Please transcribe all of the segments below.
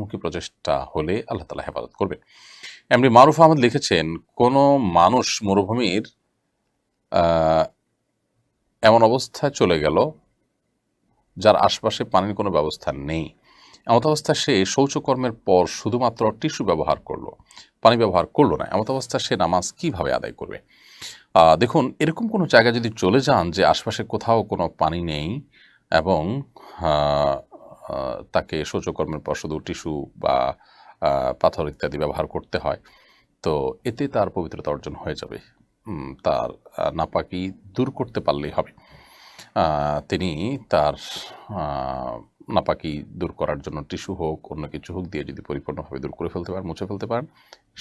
মুখী প্রচেষ্টা হলে আল্লাহ তালা হেফাজত করবে এমনি মারুফ আহমদ লিখেছেন, কোনো মানুষ মরুভূমির এমন অবস্থায় চলে গেল যার আশপাশে পানির কোনো ব্যবস্থা নেই। এমত অবস্থায় সে শৌচকর্মের পর শুধুমাত্র টিস্যু ব্যবহার করল, পানি ব্যবহার করল না এমত অবস্থায় সে নামাজ কীভাবে আদায় করবে? দেখুন, এরকম কোনো জায়গায় যদি চলে যান যে আশপাশে কোথাও কোনো পানি নেই এবং তাকে শৌচকর্মের পর শুধু টিস্যু বা পাথর ইত্যাদি ব্যবহার করতে হয়। তো এতে তার পবিত্রতা অর্জন হয়ে যাবে। তার নাপাকি দূর করতে পারলেই হবে। তিনি তার নাপাকি দূর করার জন্য টিস্যু হোক, অন্য কিছু হোক দিয়ে যদি পরিপূর্ণভাবে দূর করে ফেলতে পারেন, মুছে ফেলতে পারেন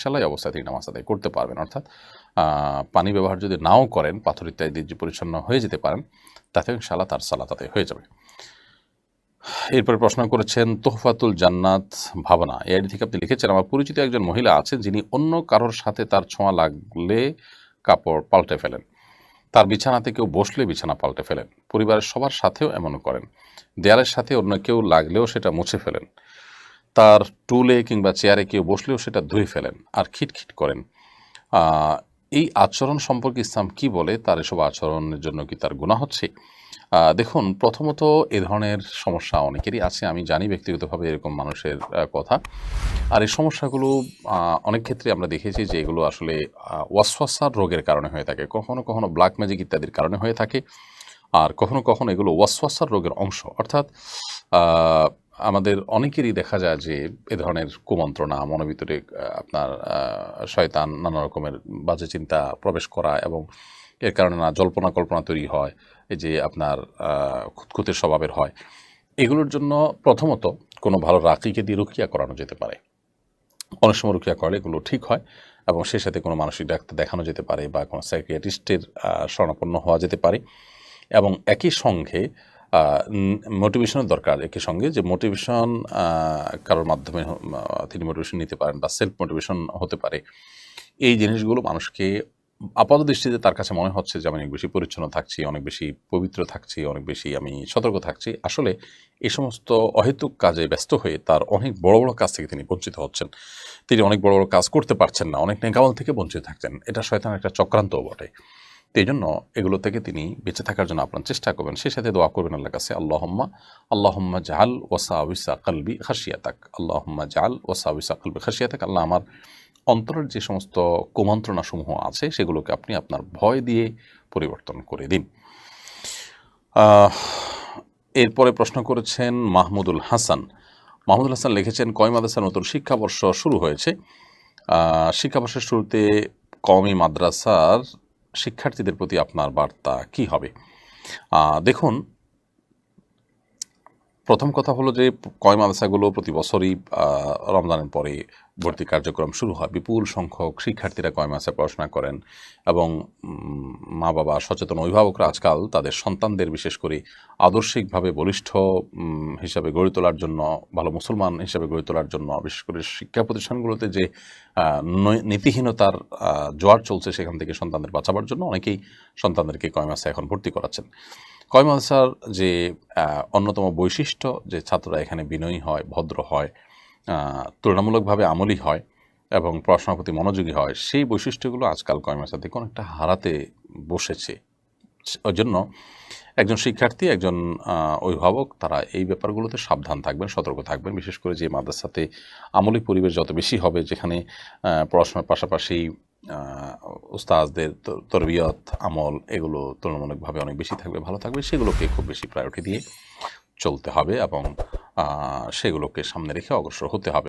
সেলাই অবস্থায় তিনি নামাজ আদায় করতে পারবেন। অর্থাৎ পানি ব্যবহার যদি নাও করেন, পাথর ইত্যাদি দিয়ে পরিচ্ছন্ন হয়ে যেতে পারেন তাতে ইনশাল্লাহ তার সালাত আদায় হয়ে যাবে। এরপরে প্রশ্ন করেছেন, তোহফাতুল জান্নাত ভাবনা। এই আইডি থেকে আপনি লিখেছেন, আমার পরিচিত একজন মহিলা আছেন যিনি অন্য কারোর সাথে তার ছোঁয়া লাগলে কাপড় পাল্টে ফেলেন। তার বিছানাতে কেউ বসলে বিছানা পাল্টে ফেলেন। পরিবারের সবার সাথেও এমন করেন। দেয়ালের সাথে অন্য কেউ লাগলেও সেটা মুছে ফেলেন। তার টুলে কিংবা চেয়ারে কেউ বসলেও সেটা ধুয়ে ফেলেন আর খিটখিট করেন। এই আচরণ সম্পর্কে ইসলাম কি বলে? তার এসব আচরণের জন্য কি তার গুণা হচ্ছে? দেখুন, প্রথমত এ ধরনের সমস্যা অনেকেরই আছে, আমি জানি ব্যক্তিগতভাবে এরকম মানুষের কথা। আর এই সমস্যাগুলো অনেক ক্ষেত্রে আমরা দেখেছি যে এগুলো আসলে ওয়াসওয়াসার রোগের কারণে হয়ে থাকে। কখনো কখনো ব্ল্যাক ম্যাজিক ইত্যাদির কারণে হয়ে থাকে। আর কখনো কখনো এগুলো ওয়াসওয়াসার রোগের অংশ। অর্থাৎ আমাদের অনেকেরই দেখা যায় যে এ ধরনের কুমন্ত্রণা, মনের ভিতরে আপনার শয়তান নানা রকমের বাজে চিন্তা প্রবেশ করা এবং এর কারণে না জল্পনা কল্পনা তৈরি হয়। যে আপনার আহ, খুঁতখুঁতে স্বভাবের হয়। এগুলোর জন্য প্রথমত কোনো ভালো রাকিকে দিয়ে রুকিয়া করানো যেতে পারে। অনেক সময় রুকিয়া করলে এগুলো ঠিক হয় এবং সেই সাথে কোনো মানসিক ডাক্তার দেখানো যেতে পারে বা কোনো সাইকিয়াট্রিস্টের শরণাপন্ন হওয়া যেতে পারে এবং একই সঙ্গে মোটিভেশনের দরকার। একই সঙ্গে যে মোটিভেশন কারোর মাধ্যমে তিনি মোটিভেশন নিতে পারেন বা সেলফ মোটিভেশন হতে পারে। এই জিনিসগুলো মানুষকে আপাত দৃষ্টিতে তার কাছে মনে হচ্ছে যে আমি অনেক বেশি পরিচ্ছন্ন থাকছি, অনেক বেশি পবিত্র থাকছি, অনেক বেশি আমি সতর্ক থাকছি। আসলে এই সমস্ত অহেতুক কাজে ব্যস্ত হয়ে তার অনেক বড় বড় কাজ থেকে তিনি বঞ্চিত হচ্ছেন। তিনি অনেক বড় বড় কাজ করতে পারছেন না, অনেক নেকামল থেকে বঞ্চিত থাকছেন। এটা শয়তানের একটা চক্রান্তও বটে। তো এই জন্য এগুলো থেকে তিনি বেঁচে থাকার জন্য আপনার চেষ্টা করবেন। সেই সাথে দোয়া করবেন আল্লাহ কাছে, আল্লাহম্মা আল্লাহম্মা জাহাল ওসা উইসা কালবি খাসিয়াতাক আল্লাহম্মা জাহাল ওসা উইসা কালবি খাসিয়াতাক আল্লাহ আমার অন্তরের যে সমস্ত কুমন্ত্রণাসমূহ আছে, সেগুলোকে আপনি আপনার ভয় দিয়ে পরিবর্তন করে দিন। এরপরে প্রশ্ন করেছেন মাহমুদুল হাসান। মাহমুদুল হাসান লিখেছেন, কয় মাদ্রাসার নতুন শিক্ষাবর্ষ শুরু হয়েছে? শিক্ষাবর্ষের শুরুতে কওমি মাদ্রাসার শিক্ষার্থীদের প্রতি আপনার বার্তা কি হবে? দেখুন প্রথম কথা হলো যে কয় মাদ্রাসাগুলো প্রতি বছরই রমজানের পরে ভর্তি কার্যক্রম শুরু হয়। বিপুল সংখ্যক শিক্ষার্থীরা কয় মাদ্রাসায় পড়াশোনা করেন এবং মা বাবা, সচেতন অভিভাবকরা আজকাল তাদের সন্তানদের বিশেষ করে আদর্শিকভাবে বলিষ্ঠ হিসাবে গড়ে তোলার জন্য, ভালো মুসলমান হিসাবে গড়ে তোলার জন্য, বিশেষ করে শিক্ষা প্রতিষ্ঠানগুলোতে যে নীতিহীনতার জোয়ার চলছে সেখান থেকে সন্তানদের বাঁচাবার জন্য অনেকেই সন্তানদেরকে কয় মাসে এখন ভর্তি করাচ্ছেন। কয় মাদ্রাসার যে অন্যতম বৈশিষ্ট্য যে ছাত্ররা এখানে বিনয়ী হয়, ভদ্র হয় তুলনামূলকভাবে আমলি হয় এবং পড়াশোনার প্রতি মনোযোগী হয়, সেই বৈশিষ্ট্যগুলো আজকাল কয় মাসা থেকে অনেকটা হারাতে বসেছে। ওই জন্য একজন শিক্ষার্থী, একজন অভিভাবক, তারা এই ব্যাপারগুলোতে সাবধান থাকবেন, সতর্ক থাকবেন। বিশেষ করে যে মাদ্রাসাতে আমলি পরিবেশ যত বেশি হবে, যেখানে পড়াশোনার পাশাপাশি উস্তাজদের তরবিয়ত, আমল এগুলো তুলনামূলকভাবে অনেক বেশি থাকবে, ভালো থাকবে, সেগুলোকে খুব বেশি প্রায়োরিটি দিয়ে চলতে হবে এবং সেগুলোকে সামনে রেখে অগ্রসর হতে হবে।